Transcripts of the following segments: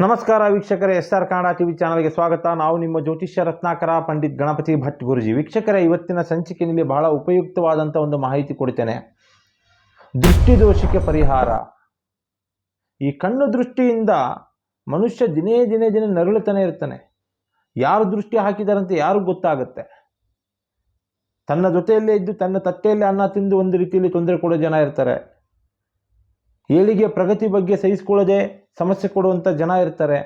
ನಮಸ್ಕಾರ ವೀಕ್ಷಕರೇ, S R Kannada TV ಚಾನಲ್ಗೆ ಸ್ವಾಗತ. ನಾವು ನಿಮ್ಮ ಜ್ಯೋತಿಷ್ಯ ರತ್ನಾಕರ ಪಂಡಿತ್ ಗಣಪತಿ ಭಟ್ ಗುರುಜಿ. ವೀಕ್ಷಕರೇ, ಇವತ್ತಿನ ಸಂಚಿಕೆಯಲ್ಲಿ ಬಹಳ ಉಪಯುಕ್ತವಾದಂಥ ಒಂದು ಮಾಹಿತಿ ಕೊಡ್ತೇನೆ. ದೃಷ್ಟಿ ದೋಷಕ್ಕೆ ಪರಿಹಾರ. ಈ ಕಣ್ಣು ದೃಷ್ಟಿಯಿಂದ ಮನುಷ್ಯ ದಿನೇ ದಿನೇ ದಿನೇ ನರಳುತ್ತಾನೆ ಇರ್ತಾನೆ. ಯಾರು ದೃಷ್ಟಿ ಹಾಕಿದಾರಂತ ಯಾರು ಗೊತ್ತಾಗುತ್ತೆ. ತನ್ನ ಜೊತೆಯಲ್ಲೇ ಇದ್ದು, ತನ್ನ ತಟ್ಟೆಯಲ್ಲೇ ಅನ್ನ ತಿಂದು ಒಂದು ರೀತಿಯಲ್ಲಿ ತೊಂದರೆ ಕೊಡೋ ಜನ ಇರ್ತಾರೆ. ಏಳಿಗೆ ಪ್ರಗತಿ ಬಗ್ಗೆ ಸಹಿಸಿಕೊಳ್ಳದೆ ಸಮಸ್ಯೆ ಕೊಡುವಂಥ ಜನ ಇರ್ತಾರೆ.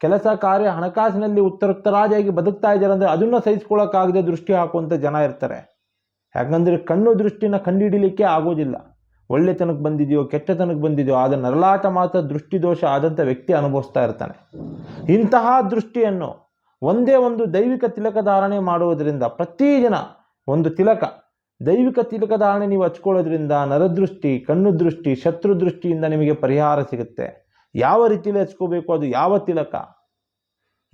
ಕೆಲಸ, ಕಾರ್ಯ ಹಣಕಾಸಿನಲ್ಲಿ ಉತ್ತರೋತ್ತರಾದಿಯಾಗಿ ಬದುಕ್ತಾ ಇದ್ದಾರೆ ಅಂದರೆ ಅದನ್ನು ಸಹಿಸ್ಕೊಳ್ಳೋಕ್ಕಾಗದೆ ದೃಷ್ಟಿ ಹಾಕುವಂಥ ಜನ ಇರ್ತಾರೆ. ಯಾಕಂದರೆ ಕಣ್ಣು ದೃಷ್ಟಿನ ಕಂಡುಹಿಡಿಲಿಕ್ಕೆ ಆಗೋದಿಲ್ಲ. ಒಳ್ಳೆತನಕ್ಕೆ ಬಂದಿದೆಯೋ, ಕೆಟ್ಟತನಕ್ಕೆ ಬಂದಿದೆಯೋ ಆದ ನರಳಾಟ ಮಾತ್ರ ದೃಷ್ಟಿ ದೋಷ ಆದಂಥ ವ್ಯಕ್ತಿ ಅನುಭವಿಸ್ತಾ ಇರ್ತಾನೆ. ಇಂತಹ ದೃಷ್ಟಿಯನ್ನು ಒಂದೇ ಒಂದು ದೈವಿಕ ತಿಲಕ ಧಾರಣೆ ಮಾಡುವುದರಿಂದ ಪ್ರತಿದಿನ ಒಂದು ತಿಲಕ ದೈವಿಕ ತಿಲಕಧಾರಣೆ ನೀವು ಹಚ್ಕೊಳ್ಳೋದ್ರಿಂದ ನರದೃಷ್ಟಿ ಕಣ್ಣು ದೃಷ್ಟಿ ಶತ್ರು ದೃಷ್ಟಿಯಿಂದ ನಿಮಗೆ ಪರಿಹಾರ ಸಿಗುತ್ತೆ. ಯಾವ ರೀತಿಯಲ್ಲಿ ಹಚ್ಕೋಬೇಕು, ಅದು ಯಾವ ತಿಲಕ?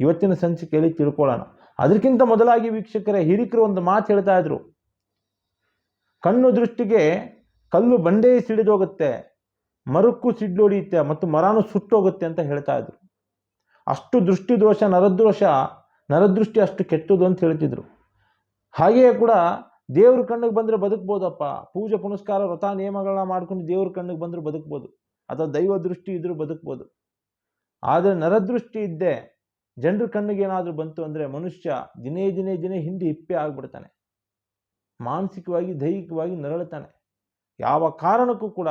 ಇವತ್ತಿನ ಸಂಚಿಕೆಯಲ್ಲಿ ತಿಳ್ಕೊಳ್ಳೋಣ. ಅದಕ್ಕಿಂತ ಮೊದಲಾಗಿ ವೀಕ್ಷಕರೇ, ಹಿರಿಕರು ಒಂದು ಮಾತು ಹೇಳ್ತಾ ಇದ್ರು. ಕಣ್ಣು ದೃಷ್ಟಿಗೆ ಕಲ್ಲು ಬಂಡೆ ಸಿಡಿದೋಗುತ್ತೆ, ಮರಕ್ಕೂ ಸಿಡ್ಲೊಡಿಯುತ್ತೆ ಮತ್ತು ಮರನೂ ಸುಟ್ಟೋಗುತ್ತೆ ಅಂತ ಹೇಳ್ತಾ ಇದ್ರು. ಅಷ್ಟು ದೃಷ್ಟಿ ದೋಷ ನರದೋಷ, ನರದೃಷ್ಟಿ ಅಷ್ಟು ಕೆಟ್ಟದು ಅಂತ ಹೇಳ್ತಿದ್ರು. ಹಾಗೆಯೇ ಕೂಡ ದೇವ್ರ ಕಣ್ಣಿಗೆ ಬಂದರೆ ಬದುಕ್ಬೋದಪ್ಪ. ಪೂಜೆ, ಪುನಸ್ಕಾರ, ವ್ರತ, ನಿಯಮಗಳನ್ನ ಮಾಡ್ಕೊಂಡು ದೇವ್ರ ಕಣ್ಣಿಗೆ ಬಂದರೂ ಬದುಕ್ಬೋದು. ಅಥವಾ ದೈವ ದೃಷ್ಟಿ ಇದ್ದರೂ ಬದುಕ್ಬೋದು. ಆದರೆ ನರದೃಷ್ಟಿ ಇದ್ದೆ ಜನರ ಕಣ್ಣಿಗೆ ಏನಾದರೂ ಬಂತು ಅಂದರೆ ಮನುಷ್ಯ ದಿನೇ ದಿನೇ ದಿನೇ ಹಿಂದೆ ಹಿಪ್ಪೆ ಆಗ್ಬಿಡ್ತಾನೆ. ಮಾನಸಿಕವಾಗಿ, ದೈಹಿಕವಾಗಿ ನರಳುತ್ತಾನೆ ಯಾವ ಕಾರಣಕ್ಕೂ ಕೂಡ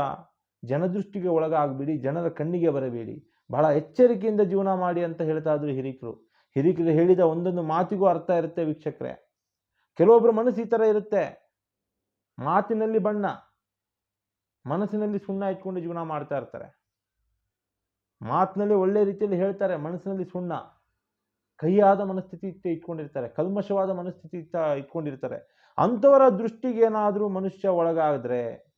ಜನದೃಷ್ಟಿಗೆ ಒಳಗಾಗಬೇಡಿ, ಜನರ ಕಣ್ಣಿಗೆ ಬರಬೇಡಿ. ಬಹಳ ಎಚ್ಚರಿಕೆಯಿಂದ ಜೀವನ ಮಾಡಿ ಅಂತ ಹೇಳ್ತಾ ಇದ್ರು ಹಿರಿಕರು. ಹಿರಿಕರು ಹೇಳಿದ ಒಂದೊಂದು ಮಾತಿಗೂ ಅರ್ಥ ಇರುತ್ತೆ ವೀಕ್ಷಕರೇ. ಕೆಲವೊಬ್ಬರ ಮನಸ್ಸು ಈ ಥರ ಇರುತ್ತೆ. ಮಾತಿನಲ್ಲಿ ಬಣ್ಣ, ಮನಸ್ಸಿನಲ್ಲಿ ಸುಣ್ಣ ಇಟ್ಕೊಂಡು ಜೀವನ ಮಾಡ್ತಾ ಇರ್ತಾರೆ. ಮಾತಿನಲ್ಲಿ ಒಳ್ಳೆ ರೀತಿಯಲ್ಲಿ ಹೇಳ್ತಾರೆ, ಮನಸ್ಸಿನಲ್ಲಿ ಸುಣ್ಣ. ಕಹಿಯಾದ ಮನಸ್ಥಿತಿ ಇಟ್ಕೊಂಡಿರ್ತಾರೆ, ಕಲ್ಮಶವಾದ ಮನಸ್ಥಿತಿ ಇಟ್ಕೊಂಡಿರ್ತಾರೆ. ಅಂಥವರ ದೃಷ್ಟಿಗೆ ಏನಾದರೂ ಮನುಷ್ಯ ಒಳಗಾದರೆ,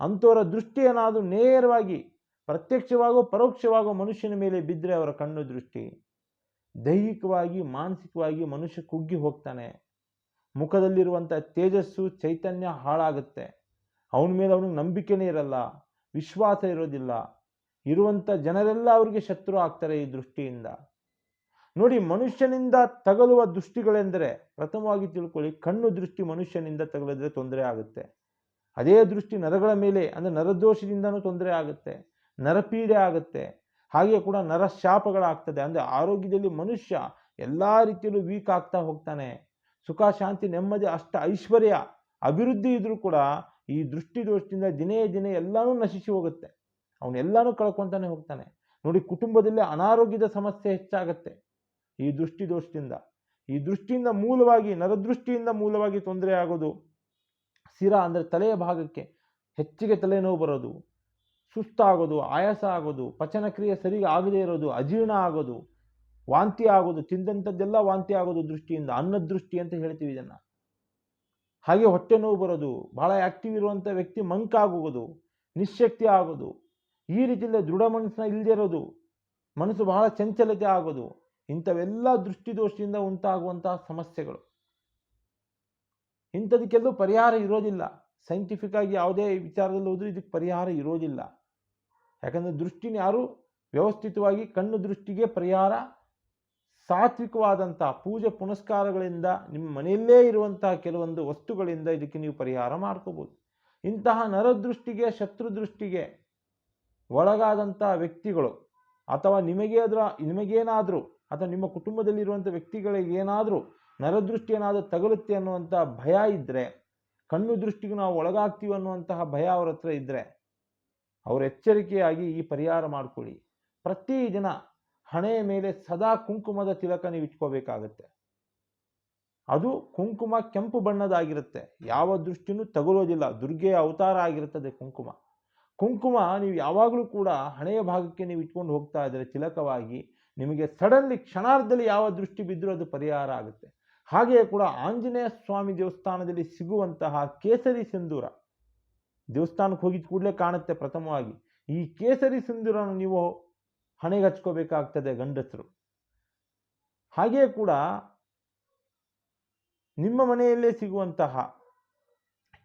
ಅಂಥವರ ದೃಷ್ಟಿ ಏನಾದರೂ ನೇರವಾಗಿ, ಪ್ರತ್ಯಕ್ಷವಾಗೋ, ಪರೋಕ್ಷವಾಗೋ ಮನುಷ್ಯನ ಮೇಲೆ ಬಿದ್ದರೆ ಅವರ ಕಣ್ಣು ದೃಷ್ಟಿ. ದೈಹಿಕವಾಗಿ, ಮಾನಸಿಕವಾಗಿ ಮನುಷ್ಯ ಕುಗ್ಗಿ ಹೋಗ್ತಾನೆ. ಮುಖದಲ್ಲಿರುವಂಥ ತೇಜಸ್ಸು, ಚೈತನ್ಯ ಹಾಳಾಗುತ್ತೆ. ಅವನ ಮೇಲೆ ಅವನಿಗೆ ನಂಬಿಕೆನೇ ಇರಲ್ಲ, ವಿಶ್ವಾಸ ಇರೋದಿಲ್ಲ. ಇರುವಂಥ ಜನರೆಲ್ಲ ಅವರಿಗೆ ಶತ್ರು ಆಗ್ತಾರೆ ಈ ದೃಷ್ಟಿಯಿಂದ. ನೋಡಿ, ಮನುಷ್ಯನಿಂದ ತಗಲುವ ದೃಷ್ಟಿಗಳೆಂದರೆ ಪ್ರಥಮವಾಗಿ ತಿಳ್ಕೊಳ್ಳಿ, ಕಣ್ಣು ದೃಷ್ಟಿ ಮನುಷ್ಯನಿಂದ ತಗಲಿದ್ರೆ ತೊಂದರೆ ಆಗುತ್ತೆ. ಅದೇ ದೃಷ್ಟಿ ನರಗಳ ಮೇಲೆ, ಅಂದರೆ ನರದೋಷದಿಂದನೂ ತೊಂದರೆ ಆಗುತ್ತೆ, ನರಪೀಡೆ ಆಗುತ್ತೆ. ಹಾಗೆ ಕೂಡ ನರಶಾಪಗಳಾಗ್ತದೆ. ಅಂದರೆ ಆರೋಗ್ಯದಲ್ಲಿ ಮನುಷ್ಯ ಎಲ್ಲ ರೀತಿಯಲ್ಲೂ ವೀಕ್ ಆಗ್ತಾ ಹೋಗ್ತಾನೆ. ಸುಖ, ಶಾಂತಿ, ನೆಮ್ಮದಿ, ಅಷ್ಟ ಐಶ್ವರ್ಯ, ಅಭಿವೃದ್ಧಿ ಇದ್ರೂ ಕೂಡ ಈ ದೃಷ್ಟಿ ದೋಷದಿಂದ ದಿನೇ ದಿನೇ ಎಲ್ಲನೂ ನಶಿಸಿ ಹೋಗುತ್ತೆ. ಅವನೆಲ್ಲನೂ ಕಳ್ಕೊತಾನೆ ಹೋಗ್ತಾನೆ. ನೋಡಿ, ಕುಟುಂಬದಲ್ಲಿ ಅನಾರೋಗ್ಯದ ಸಮಸ್ಯೆ ಹೆಚ್ಚಾಗತ್ತೆ ಈ ದೃಷ್ಟಿ ದೋಷದಿಂದ ಈ ದೃಷ್ಟಿಯಿಂದ ಮೂಲವಾಗಿ, ನರದೃಷ್ಟಿಯಿಂದ ಮೂಲವಾಗಿ ತೊಂದರೆ ಆಗೋದು ಸಿರ ಅಂದರೆ ತಲೆಯ ಭಾಗಕ್ಕೆ ಹೆಚ್ಚಿಗೆ ತಲೆನೋವು ಬರೋದು, ಸುಸ್ತಾಗೋದು, ಆಯಾಸ ಆಗೋದು, ಪಚನಕ್ರಿಯೆ ಸರಿಗೆ ಆಗದೇ ಇರೋದು, ಅಜೀರ್ಣ ಆಗೋದು ವಾಂತಿ ಆಗೋದು, ತಿಂದಂಥದ್ದೆಲ್ಲ ವಾಂತಿ ಆಗೋದು ದೃಷ್ಟಿಯಿಂದ, ಅನ್ನದ ದೃಷ್ಟಿ ಅಂತ ಹೇಳ್ತೀವಿ ಇದನ್ನು. ಹಾಗೆ ಹೊಟ್ಟೆ ನೋವು ಬರೋದು ಭಾಳ ಆ್ಯಕ್ಟಿವ್ ಇರುವಂಥ ವ್ಯಕ್ತಿ ಮಂಕಾಗೋಗೋದು ನಿಶಕ್ತಿ ಆಗೋದು, ಈ ರೀತಿಯಿಂದ ದೃಢ ಮನಸ್ಸನ್ನ ಇಲ್ಲದೆ ಇರೋದು, ಮನಸ್ಸು ಬಹಳ ಚಂಚಲತೆ ಆಗೋದು, ಇಂಥವೆಲ್ಲ ದೃಷ್ಟಿದೋಷದಿಂದ ಉಂಟಾಗುವಂತಹ ಸಮಸ್ಯೆಗಳು. ಇಂಥದಕ್ಕೆಲ್ಲೂ ಪರಿಹಾರ ಇರೋದಿಲ್ಲ. ಸೈಂಟಿಫಿಕ್ ಆಗಿ ಯಾವುದೇ ವಿಚಾರದಲ್ಲಿ ಹೋದರೂ ಇದಕ್ಕೆ ಪರಿಹಾರ ಇರೋದಿಲ್ಲ. ಯಾಕಂದರೆ ದೃಷ್ಟಿನ ಯಾರು? ವ್ಯವಸ್ಥಿತವಾಗಿ ಕಣ್ಣು ದೃಷ್ಟಿಗೆ ಪರಿಹಾರ ಸಾತ್ವಿಕವಾದಂಥ ಪೂಜೆ ಪುನಸ್ಕಾರಗಳಿಂದ ನಿಮ್ಮ ಮನೆಯಲ್ಲೇ ಇರುವಂತಹ ಕೆಲವೊಂದು ವಸ್ತುಗಳಿಂದ ಇದಕ್ಕೆ ನೀವು ಪರಿಹಾರ ಮಾಡ್ಕೋಬೋದು. ಇಂತಹ ನರದೃಷ್ಟಿಗೆ ಶತ್ರು ದೃಷ್ಟಿಗೆ ಒಳಗಾದಂಥ ವ್ಯಕ್ತಿಗಳು ಅಥವಾ ನಿಮಗೆ ಅದರ, ನಿಮಗೇನಾದರೂ ಅಥವಾ ನಿಮ್ಮ ಕುಟುಂಬದಲ್ಲಿರುವಂಥ ವ್ಯಕ್ತಿಗಳಿಗೆ ಏನಾದರೂ ನರದೃಷ್ಟಿ ಏನಾದರೂ ತಗಲುತ್ತೆ ಅನ್ನುವಂಥ ಭಯ ಇದ್ದರೆ ಕಣ್ಣು ದೃಷ್ಟಿಗೆ ನಾವು ಒಳಗಾಗ್ತೀವಿ ಅನ್ನುವಂತಹ ಭಯ ಅವರ ಹತ್ರ ಇದ್ದರೆ ಅವರ ಎಚ್ಚರಿಕೆಯಾಗಿ ಈ ಪರಿಹಾರ ಮಾಡ್ಕೊಳ್ಳಿ. ಪ್ರತಿದಿನ ಹಣೆಯ ಮೇಲೆ ಸದಾ ಕುಂಕುಮದ ತಿಲಕ ನೀವು ಇಟ್ಕೋಬೇಕಾಗತ್ತೆ. ಅದು ಕುಂಕುಮ ಕೆಂಪು ಬಣ್ಣದಾಗಿರುತ್ತೆ. ಯಾವ ದೃಷ್ಟಿನೂ ತಗುಲೋದಿಲ್ಲ. ದುರ್ಗೆಯ ಅವತಾರ ಆಗಿರುತ್ತದೆ ಕುಂಕುಮ. ಕುಂಕುಮ ನೀವು ಯಾವಾಗಲೂ ಕೂಡ ಹಣೆಯ ಭಾಗಕ್ಕೆ ನೀವು ಇಟ್ಕೊಂಡು ಹೋಗ್ತಾ ಇದ್ದರೆ ತಿಲಕವಾಗಿ ನಿಮಗೆ ಸಡನ್ಲಿ ಕ್ಷಣಾರ್ಧದಲ್ಲಿ ಯಾವ ದೃಷ್ಟಿ ಬಿದ್ದರೂ ಅದು ಪರಿಹಾರ ಆಗುತ್ತೆ. ಹಾಗೆಯೇ ಕೂಡ ಆಂಜನೇಯ ಸ್ವಾಮಿ ದೇವಸ್ಥಾನದಲ್ಲಿ ಸಿಗುವಂತಹ ಕೇಸರಿ ಸಿಂಧೂರ ದೇವಸ್ಥಾನಕ್ಕೆ ಹೋಗಿದ ಕೂಡಲೇ ಕಾಣುತ್ತೆ ಪ್ರಥಮವಾಗಿ. ಈ ಕೇಸರಿ ಸಿಂಧೂರನ್ನು ನೀವು ಹಣೆಗೆ ಹಚ್ಕೋಬೇಕಾಗ್ತದೆ ಗಂಡಸರು. ಹಾಗೆಯೇ ಕೂಡ ನಿಮ್ಮ ಮನೆಯಲ್ಲೇ ಸಿಗುವಂತಹ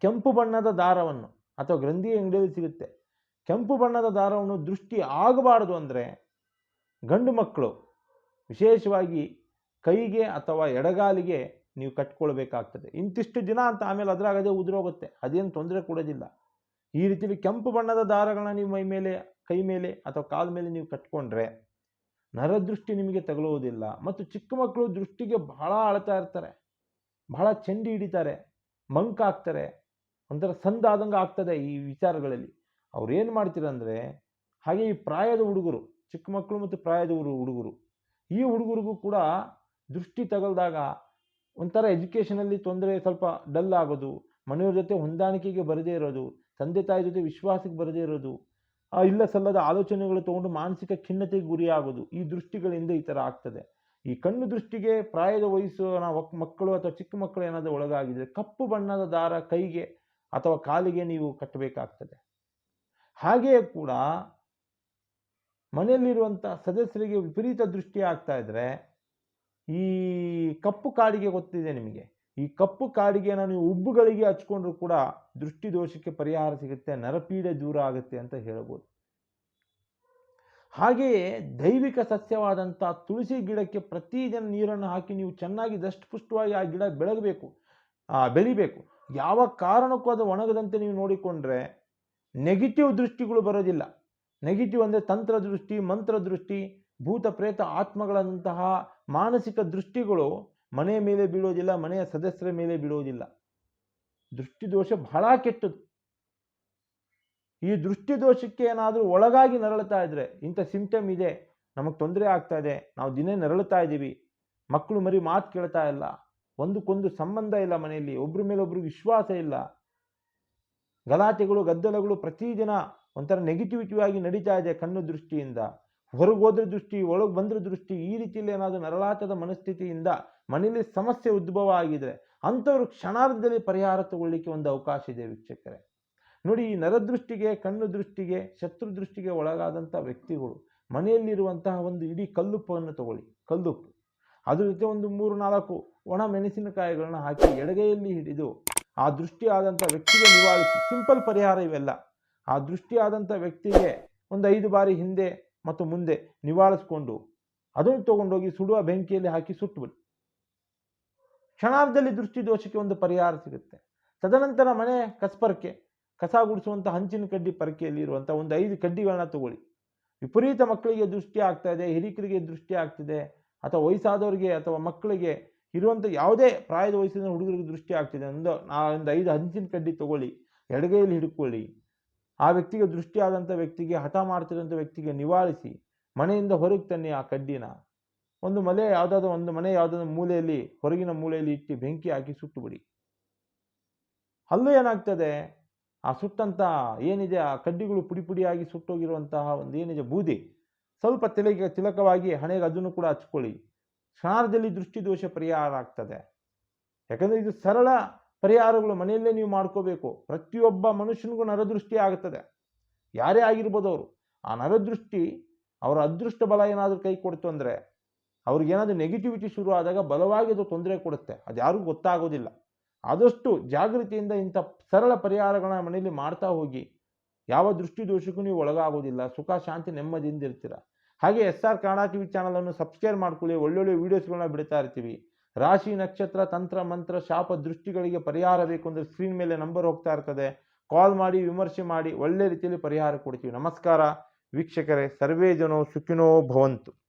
ಕೆಂಪು ಬಣ್ಣದ ದಾರವನ್ನು ಅಥವಾ ಗ್ರಂಥಿ ಅಂಗಡಿಯಲ್ಲಿ ಸಿಗುತ್ತೆ. ಕೆಂಪು ಬಣ್ಣದ ದಾರವನ್ನು ದೃಷ್ಟಿ ಆಗಬಾರದು ಅಂದರೆ ಗಂಡು ಮಕ್ಕಳು ವಿಶೇಷವಾಗಿ ಕೈಗೆ ಅಥವಾ ಎಡಗಾಲಿಗೆ ನೀವು ಕಟ್ಕೊಳ್ಬೇಕಾಗ್ತದೆ. ಇಂತಿಷ್ಟು ದಿನ ಅಂತ ಆಮೇಲೆ ಅದರಾಗದೇ ಉದುರೋಗುತ್ತೆ. ಅದೇನು ತೊಂದರೆ ಕೊಡೋದಿಲ್ಲ. ಈ ರೀತಿಯಲ್ಲಿ ಕೆಂಪು ಬಣ್ಣದ ದಾರಗಳನ್ನ ನೀವು ಮೈ ಮೇಲೆ ಕೈ ಮೇಲೆ ಅಥವಾ ಕಾಲ ಮೇಲೆ ನೀವು ಕಟ್ಕೊಂಡ್ರೆ ನರದೃಷ್ಟಿ ನಿಮಗೆ ತಗಲುವುದಿಲ್ಲ ಮತ್ತು ಚಿಕ್ಕ ಮಕ್ಕಳು ದೃಷ್ಟಿಗೆ ಬಹಳ ಅಳ್ತಾ ಇರ್ತಾರೆ. ಬಹಳ ಚೆಂಡಿ ಹಿಡಿತಾರೆ ಮಂಕಾಗ್ತಾರೆ ಒಂಥರ ಸಂದಾದಂಗೆ ಆಗ್ತದೆ ಈ ವಿಚಾರಗಳಲ್ಲಿ. ಅವ್ರು ಏನು ಮಾಡ್ತೀರಂದರೆ ಹಾಗೆ ಈ ಪ್ರಾಯದ ಹುಡುಗರು, ಚಿಕ್ಕ ಮಕ್ಕಳು ಮತ್ತು ಪ್ರಾಯದ ಹುಡು- ಹುಡುಗರು, ಈ ಹುಡುಗರಿಗೂ ಕೂಡ ದೃಷ್ಟಿ ತಗಲ್ದಾಗ ಒಂಥರ ಎಜುಕೇಷನಲ್ಲಿ ತೊಂದರೆ ಸ್ವಲ್ಪ ಡಲ್ ಆಗೋದು, ಮನೆಯವ್ರ ಜೊತೆ ಹೊಂದಾಣಿಕೆಗೆ ಬರದೇ ಇರೋದು, ತಂದೆ ತಾಯಿ ಜೊತೆ ವಿಶ್ವಾಸಕ್ಕೆ ಬರದೇ ಇರೋದು ಇಲ್ಲ ಸಲ್ಲದ ಆಲೋಚನೆಗಳು ತಗೊಂಡು ಮಾನಸಿಕ ಖಿನ್ನತೆಗೆ ಗುರಿಯಾಗೋದು ಈ ದೃಷ್ಟಿಗಳಿಂದ ಈ ಥರ ಆಗ್ತದೆ. ಈ ಕಣ್ಣು ದೃಷ್ಟಿಗೆ ಪ್ರಾಯದ ವಯಸ್ಸು ಮಕ್ಕಳು ಅಥವಾ ಚಿಕ್ಕ ಮಕ್ಕಳು ಏನಾದರೂ ಒಳಗಾಗಿದ್ರೆ ಕಪ್ಪು ಬಣ್ಣದ ದಾರ ಕೈಗೆ ಅಥವಾ ಕಾಲಿಗೆ ನೀವು ಕಟ್ಟಬೇಕಾಗ್ತದೆ. ಹಾಗೆಯೇ ಕೂಡ ಮನೆಯಲ್ಲಿರುವಂಥ ಸದಸ್ಯರಿಗೆ ವಿಪರೀತ ದೃಷ್ಟಿ ಆಗ್ತಾ ಇದ್ರೆ ಈ ಕಪ್ಪು ಕಾಡಿಗೆ ಗೊತ್ತಿದೆ ನಿಮಗೆ. ಈ ಕಪ್ಪು ಕಾಡಿಗೆನ ನೀವು ಉಬ್ಬುಗಳಿಗೆ ಹಚ್ಕೊಂಡ್ರು ಕೂಡ ದೃಷ್ಟಿ ದೋಷಕ್ಕೆ ಪರಿಹಾರ ಸಿಗುತ್ತೆ ನರಪೀಡೆ ದೂರ ಆಗುತ್ತೆ ಅಂತ ಹೇಳ್ಬೋದು. ಹಾಗೆಯೇ ದೈವಿಕ ಸಸ್ಯವಾದಂಥ ತುಳಸಿ ಗಿಡಕ್ಕೆ ಪ್ರತಿದಿನ ನೀರನ್ನು ಹಾಕಿ ನೀವು ಚೆನ್ನಾಗಿ ದಷ್ಟಪುಷ್ಟವಾಗಿ ಆ ಗಿಡ ಬೆಳಗಬೇಕು ಆ, ಬೆಳಿಬೇಕು. ಯಾವ ಕಾರಣಕ್ಕೂ ಅದು ಒಣಗದಂತೆ ನೀವು ನೋಡಿಕೊಂಡ್ರೆ ನೆಗೆಟಿವ್ ದೃಷ್ಟಿಗಳು ಬರೋದಿಲ್ಲ. ನೆಗೆಟಿವ್ ಅಂದರೆ ತಂತ್ರ ದೃಷ್ಟಿ ಮಂತ್ರ ದೃಷ್ಟಿ ಭೂತ ಪ್ರೇತ ಆತ್ಮಗಳಂತಹ ಮಾನಸಿಕ ದೃಷ್ಟಿಗಳು ಮನೆಯ ಮೇಲೆ ಬೀಳೋದಿಲ್ಲ, ಮನೆಯ ಸದಸ್ಯರ ಮೇಲೆ ಬೀಳೋದಿಲ್ಲ. ದೃಷ್ಟಿ ದೋಷ ಬಹಳ ಕೆಟ್ಟದ್ದು. ಈ ದೃಷ್ಟಿ ದೋಷಕ್ಕೆ ಏನಾದರೂ ಒಳಗಾಗಿ ನರಳುತ್ತಾ ಇದ್ರೆ, ಇಂಥ ಸಿಂಪ್ಟಮ್ ಇದೆ, ನಮಗೆ ತೊಂದರೆ ಆಗ್ತಾ ಇದೆ, ನಾವು ದಿನೇ ನರಳುತ್ತಾ ಇದ್ದೀವಿ ಮಕ್ಕಳು ಮರಿ ಮಾತು ಕೇಳ್ತಾ ಇಲ್ಲ, ಒಂದಕ್ಕೊಂದು ಸಂಬಂಧ ಇಲ್ಲ ಮನೆಯಲ್ಲಿ ಒಬ್ಬರ ಮೇಲೆ ಒಬ್ರಿಗೆ ವಿಶ್ವಾಸ ಇಲ್ಲ. ಗಲಾಟೆಗಳು, ಗದ್ದಲಗಳು ಪ್ರತಿದಿನ ಒಂಥರ ನೆಗೆಟಿವಿಟಿ ಆಗಿ ನಡೀತಾ ಇದೆ ಕಣ್ಣು ದೃಷ್ಟಿಯಿಂದ. ಹೊರಗೆ ಹೋದ್ರ ದೃಷ್ಟಿ, ಒಳಗೆ ಬಂದ್ರ ದೃಷ್ಟಿ, ಈ ರೀತಿಯಲ್ಲಿ ಏನಾದರೂ ನರಳಾಟದ ಮನಸ್ಥಿತಿಯಿಂದ ಮನೆಯಲ್ಲಿ ಸಮಸ್ಯೆ ಉದ್ಭವ ಆಗಿದ್ರೆ ಅಂಥವ್ರು ಕ್ಷಣಾರ್ಧದಲ್ಲಿ ಪರಿಹಾರ ತಗೊಳ್ಳಿಕ್ಕೆ ಒಂದು ಅವಕಾಶ ಇದೆ ವೀಕ್ಷಕರೇ. ನೋಡಿ, ಈ ನರದೃಷ್ಟಿಗೆ, ಕಣ್ಣು ದೃಷ್ಟಿಗೆ, ಶತ್ರು ದೃಷ್ಟಿಗೆ ಒಳಗಾದಂಥ ವ್ಯಕ್ತಿಗಳು ಮನೆಯಲ್ಲಿರುವಂತಹ ಒಂದು ಇಡೀ ಕಲ್ಲುಪ್ಪನ್ನು ತಗೊಳ್ಳಿ, ಕಲ್ಲುಪ್ಪು. ಅದ್ರ ಜೊತೆ ಒಂದು ಮೂರು, ನಾಲ್ಕು ಒಣ ಮೆಣಸಿನಕಾಯಿಗಳನ್ನ ಹಾಕಿ ಎಡಗೈಯಲ್ಲಿ ಹಿಡಿದು ಆ ದೃಷ್ಟಿ ಆದಂಥ ವ್ಯಕ್ತಿಗೆ ನಿವಾರಿಸಿ ಸಿಂಪಲ್ ಪರಿಹಾರ ಇವೆಲ್ಲ. ಆ ದೃಷ್ಟಿ ಆದಂಥ ವ್ಯಕ್ತಿಗೆ ಒಂದು ಐದು ಬಾರಿ ಹಿಂದೆ ಮತ್ತು ಮುಂದೆ ನಿವಾರಿಸ್ಕೊಂಡು ಅದನ್ನು ತಗೊಂಡೋಗಿ ಸುಡುವ ಬೆಂಕಿಯಲ್ಲಿ ಹಾಕಿ ಸುಟ್ಟುಬಿಡಿ ಕ್ಷಣಾರ್ಧದಲ್ಲಿ ದೃಷ್ಟಿ ದೋಷಕ್ಕೆ ಒಂದು ಪರಿಹಾರ ಸಿಗುತ್ತೆ. ತದನಂತರ ಮನೆ ಕಸ್ಪರ್ಕೆ, ಕಸ ಗುಡಿಸುವಂಥ ಹಂಚಿನ ಕಡ್ಡಿ ಪರಕೆಯಲ್ಲಿ ಇರುವಂಥ ಒಂದು ಐದು ಕಡ್ಡಿಗಳನ್ನ ತಗೊಳ್ಳಿ. ವಿಪರೀತ ಮಕ್ಕಳಿಗೆ ದೃಷ್ಟಿ ಆಗ್ತಾ ಇದೆ, ಹಿರಿಕರಿಗೆ ದೃಷ್ಟಿ ಆಗ್ತಿದೆ, ಅಥವಾ ವಯಸ್ಸಾದವರಿಗೆ ಅಥವಾ ಮಕ್ಕಳಿಗೆ ಇರುವಂಥ ಯಾವುದೇ ಪ್ರಾಯದ ವಯಸ್ಸಿನ ಹುಡುಗರಿಗೆ ದೃಷ್ಟಿ ಆಗ್ತಿದೆ. ಒಂದು ನಾ ಒಂದು ಐದು ಹಂಚಿನ ಕಡ್ಡಿ ತಗೊಳ್ಳಿ, ಎಡಗೈಯಲ್ಲಿ ಹಿಡ್ಕೊಳ್ಳಿ. ಆ ವ್ಯಕ್ತಿಗೆ ದೃಷ್ಟಿ ಆದಂಥ ವ್ಯಕ್ತಿಗೆ, ಹಠ ಮಾಡ್ತಿರೋಂಥ ವ್ಯಕ್ತಿಗೆ ನಿವಾರಿಸಿ, ಮನೆಯಿಂದ ಹೊರಗೆ ತನ್ನಿ ಆ ಕಡ್ಡಿನ. ಒಂದು ಮನೆ ಯಾವುದಾದ್ರು ಒಂದು ಮನೆ ಯಾವುದಾದ್ರು ಮೂಲೆಯಲ್ಲಿ, ಹೊರಗಿನ ಮೂಲೆಯಲ್ಲಿ ಇಟ್ಟು ಬೆಂಕಿ ಹಾಕಿ ಸುಟ್ಟು ಬಿಡಿ ಅಲ್ಲೂ ಏನಾಗ್ತದೆ? ಆ ಸುಟ್ಟಂಥ ಏನಿದೆ? ಆ ಕಡ್ಡಿಗಳು ಪುಡಿ ಪುಡಿಯಾಗಿ ಸುಟ್ಟೋಗಿರುವಂತಹ ಒಂದು ಏನಿದೆ? ಬೂದಿ. ಸ್ವಲ್ಪ ತಿಲಕ, ತಿಲಕವಾಗಿ ಹಣೆಗೆ ಅದನ್ನು ಕೂಡ ಹಚ್ಕೊಳ್ಳಿ. ಕ್ಷಣದಲ್ಲಿ ದೃಷ್ಟಿ ದೋಷ ಪರಿಹಾರ ಆಗ್ತದೆ. ಯಾಕಂದರೆ ಇದು ಸರಳ ಪರಿಹಾರಗಳು ಮನೆಯಲ್ಲೇ ನೀವು ಮಾಡ್ಕೋಬೇಕು. ಪ್ರತಿಯೊಬ್ಬ ಮನುಷ್ಯನಿಗೂ ನರದೃಷ್ಟಿ ಆಗುತ್ತದೆ ಯಾರೇ ಆಗಿರ್ಬೋದು ಅವರು. ಆ ನರದೃಷ್ಟಿ, ಅವರ ಅದೃಷ್ಟ ಬಲ ಏನಾದರೂ ಕೈ ಕೊಡ್ತು ಅಂದರೆ ಅವ್ರಿಗೇನಾದರೂ ನೆಗೆಟಿವಿಟಿ ಶುರು ಆದಾಗ ಬಲವಾಗಿ ಅದು ತೊಂದರೆ ಕೊಡುತ್ತೆ. ಅದು ಯಾರಿಗೂ ಗೊತ್ತಾಗೋದಿಲ್ಲ. ಆದಷ್ಟು ಜಾಗೃತಿಯಿಂದ ಇಂಥ ಸರಳ ಪರಿಹಾರಗಳನ್ನ ಮನೆಯಲ್ಲಿ ಮಾಡ್ತಾ ಹೋಗಿ. ಯಾವ ದೃಷ್ಟಿ ದೋಷಕ್ಕೂ ನೀವು ಒಳಗಾಗೋದಿಲ್ಲ. ಸುಖ, ಶಾಂತಿ, ನೆಮ್ಮದಿಯಿಂದ ಇರ್ತೀರ. ಹಾಗೆ ಎಸ್ ಆರ್ ಕನ್ನಡ ಟಿವಿ ಚಾನಲನ್ನು ಸಬ್ಸ್ಕ್ರೈಬ್ ಮಾಡ್ಕೊಳ್ಳಿ. ಒಳ್ಳೊಳ್ಳೆ ವೀಡಿಯೋಸ್ಗಳನ್ನ ಬಿಡ್ತಾ ಇರ್ತೀವಿ. ರಾಶಿ, ನಕ್ಷತ್ರ, ತಂತ್ರ, ಮಂತ್ರ, ಶಾಪ ದೃಷ್ಟಿಗಳಿಗೆ ಪರಿಹಾರ ಬೇಕು ಅಂದರೆ ಸ್ಕ್ರೀನ್ ಮೇಲೆ ನಂಬರ್ ಹೋಗ್ತಾ ಇರ್ತದೆ. ಕಾಲ್ ಮಾಡಿ, ವಿಮರ್ಶೆ ಮಾಡಿ, ಒಳ್ಳೆ ರೀತಿಯಲ್ಲಿ ಪರಿಹಾರ ಕೊಡ್ತೀವಿ. ನಮಸ್ಕಾರ. ವೀಕ್ಷಕರೇ, ಸರ್ವೇ ಜನೋ ಸುಖಿನೋ ಭವಂತು.